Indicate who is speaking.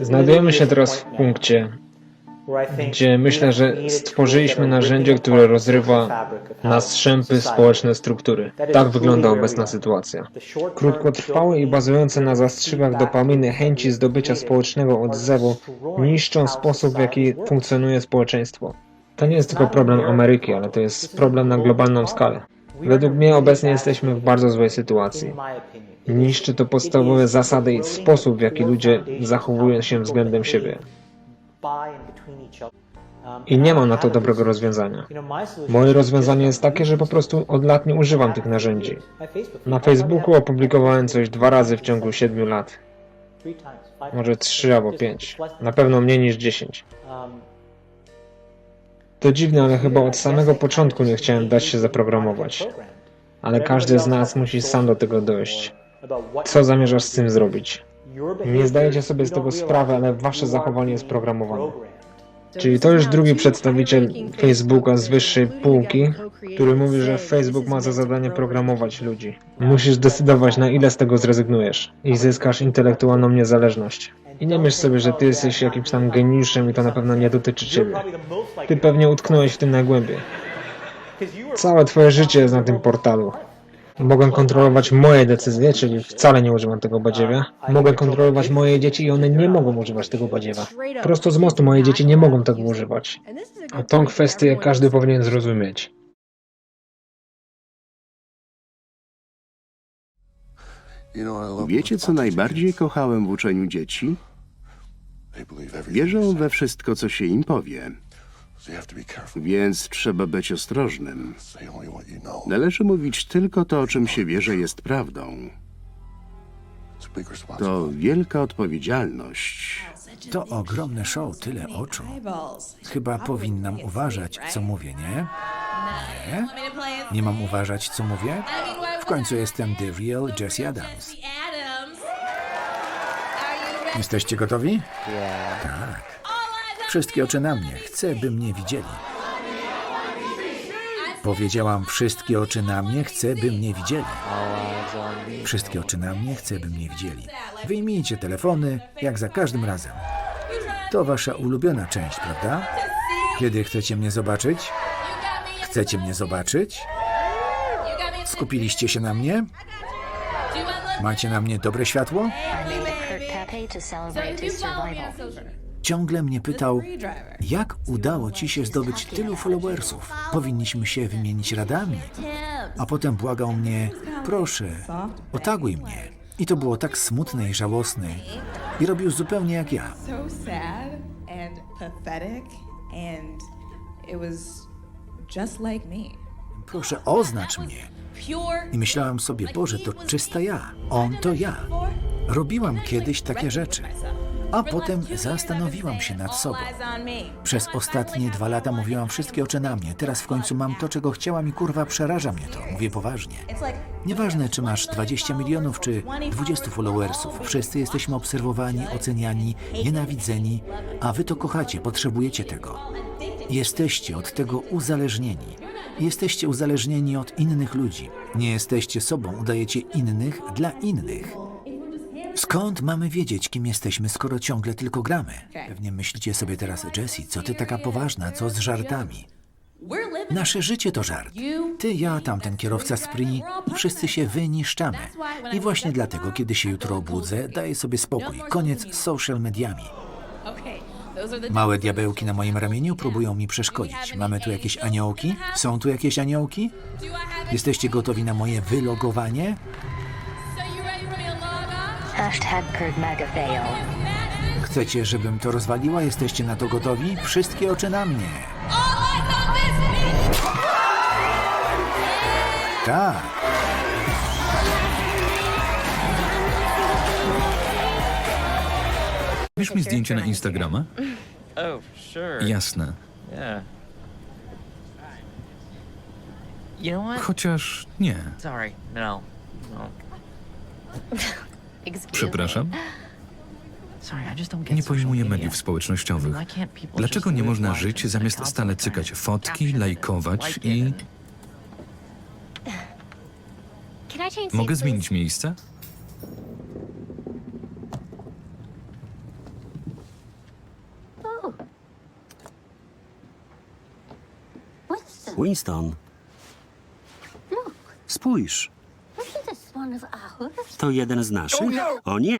Speaker 1: Znajdujemy się teraz w punkcie, gdzie myślę, że stworzyliśmy narzędzie, które rozrywa na strzępy społeczne struktury. Tak wygląda obecna sytuacja. Krótkotrwałe i bazujące na zastrzygach dopaminy chęci zdobycia społecznego odzewu niszczą sposób, w jaki funkcjonuje społeczeństwo. To nie jest tylko problem Ameryki, ale to jest problem na globalną skalę. Według mnie obecnie jesteśmy w bardzo złej sytuacji. Niszczy to podstawowe zasady i sposób, w jaki ludzie zachowują się względem siebie. I nie mam na to dobrego rozwiązania. Moje rozwiązanie jest takie, że po prostu od lat nie używam tych narzędzi. Na Facebooku opublikowałem coś dwa razy w ciągu siedmiu lat. Może trzy albo pięć. Na pewno mniej niż dziesięć. To dziwne, ale chyba od samego początku nie chciałem dać się zaprogramować. Ale każdy z nas musi sam do tego dojść. Co zamierzasz z tym zrobić? Nie zdajecie sobie z tego sprawy, ale wasze zachowanie jest programowane. Czyli to już drugi przedstawiciel Facebooka z wyższej półki, który mówi, że Facebook ma za zadanie programować ludzi. Musisz decydować, na ile z tego zrezygnujesz i zyskasz intelektualną niezależność. I nie myśl sobie, że ty jesteś jakimś tam geniuszem i to na pewno nie dotyczy ciebie. Ty pewnie utknąłeś w tym najgłębiej. Całe twoje życie jest na tym portalu. Mogę kontrolować moje decyzje, czyli wcale nie używam tego badziewia. Mogę kontrolować moje dzieci i one nie mogą używać tego badziewa. Prosto z mostu moje dzieci nie mogą tego używać. A tą kwestię każdy powinien zrozumieć.
Speaker 2: Wiecie, co najbardziej kochałem w uczeniu dzieci? Wierzą we wszystko, co się im powie, więc trzeba być ostrożnym. Należy mówić tylko to, o czym się wie, że jest prawdą. To wielka odpowiedzialność.
Speaker 3: To ogromne show, tyle oczu. Chyba powinnam uważać, co mówię, nie? Nie? Nie mam uważać, co mówię? W końcu jestem The Real Jesse Adams. Jesteście gotowi? Tak. Wszystkie oczy na mnie. Chcę, by mnie widzieli. Powiedziałam wszystkie oczy na mnie, chcę, by mnie widzieli. Wszystkie oczy na mnie, chcę, by mnie widzieli. Wyjmijcie telefony, jak za każdym razem. To wasza ulubiona część, prawda? Kiedy chcecie mnie zobaczyć? Chcecie mnie zobaczyć? Skupiliście się na mnie? Macie na mnie dobre światło?
Speaker 4: Kurt Pepe to celebrate his survival.
Speaker 3: Ciągle mnie pytał, jak udało ci się zdobyć tylu followersów? Powinniśmy się wymienić radami. A potem błagał mnie, proszę, otaguj mnie. I to było tak smutne i żałosne. I robił zupełnie jak ja.
Speaker 5: so sad and pathetic, and it was just like me.
Speaker 3: Proszę, oznacz mnie. I myślałam sobie, Boże, to czysta ja. On to ja. Robiłam kiedyś takie rzeczy. A potem zastanowiłam się nad sobą. Przez ostatnie dwa lata mówiłam wszystkie oczy na mnie. Teraz w końcu mam to, czego chciałam i kurwa przeraża mnie to. Mówię poważnie. Nieważne, czy masz 20 milionów, czy 20 followersów. Wszyscy jesteśmy obserwowani, oceniani, nienawidzeni, a wy to kochacie, potrzebujecie tego. Jesteście od tego uzależnieni. Jesteście uzależnieni od innych ludzi. Nie jesteście sobą, udajecie innych dla innych. Skąd mamy wiedzieć, kim jesteśmy, skoro ciągle tylko gramy? Pewnie myślicie sobie teraz, Jessie, co ty taka poważna, co z żartami? Nasze życie to żart. Ty, ja, tamten kierowca Spree, wszyscy się wyniszczamy. I właśnie dlatego, kiedy się jutro obudzę, daję sobie spokój. Koniec z social mediami. Małe diabełki na moim ramieniu próbują mi przeszkodzić. Mamy tu jakieś aniołki? Są tu jakieś aniołki? Jesteście gotowi na moje wylogowanie?
Speaker 4: Hashtag Kurt Magafail.
Speaker 3: Chcecie, żebym to rozwaliła? Jesteście na to gotowi? Wszystkie oczy na mnie. Tak.
Speaker 6: Wiesz mi zdjęcie na Instagrama?
Speaker 7: Oh.
Speaker 6: Jasne. Chociaż nie. Przepraszam? Nie pojmuję mediów społecznościowych. Dlaczego nie można żyć zamiast stale cykać fotki, lajkować i... Mogę zmienić miejsce?
Speaker 8: Winston. Spójrz. To jeden z naszych? O nie!